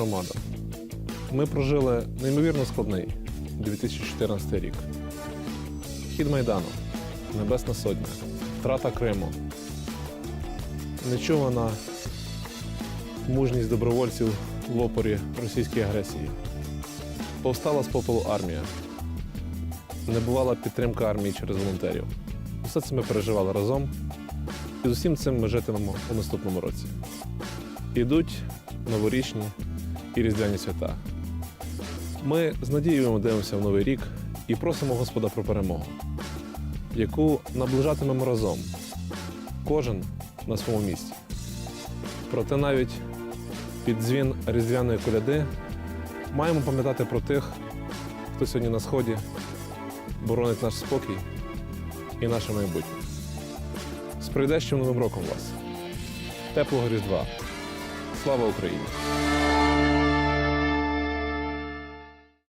громада. Ми прожили неймовірно складний 2014 рік. Хід Майдану, Небесна Сотня, втрата Криму, нечувана мужність добровольців в опорі російській агресії. Повстала з попелу армія. Небувала підтримка армії через волонтерів. Все це ми переживали разом. І з усім цим ми житимемо у наступному році. Ідуть новорічні і різдвяні свята. Ми з надією дивимося в новий рік і просимо Господа про перемогу, яку наближатимемо разом, кожен на своєму місці. Проте навіть під дзвін різдвяної коляди маємо пам'ятати про тих, хто сьогодні на сході боронить наш спокій і наше майбутнє. З прийдещим новим роком вас! Теплого Різдва! Слава Україні!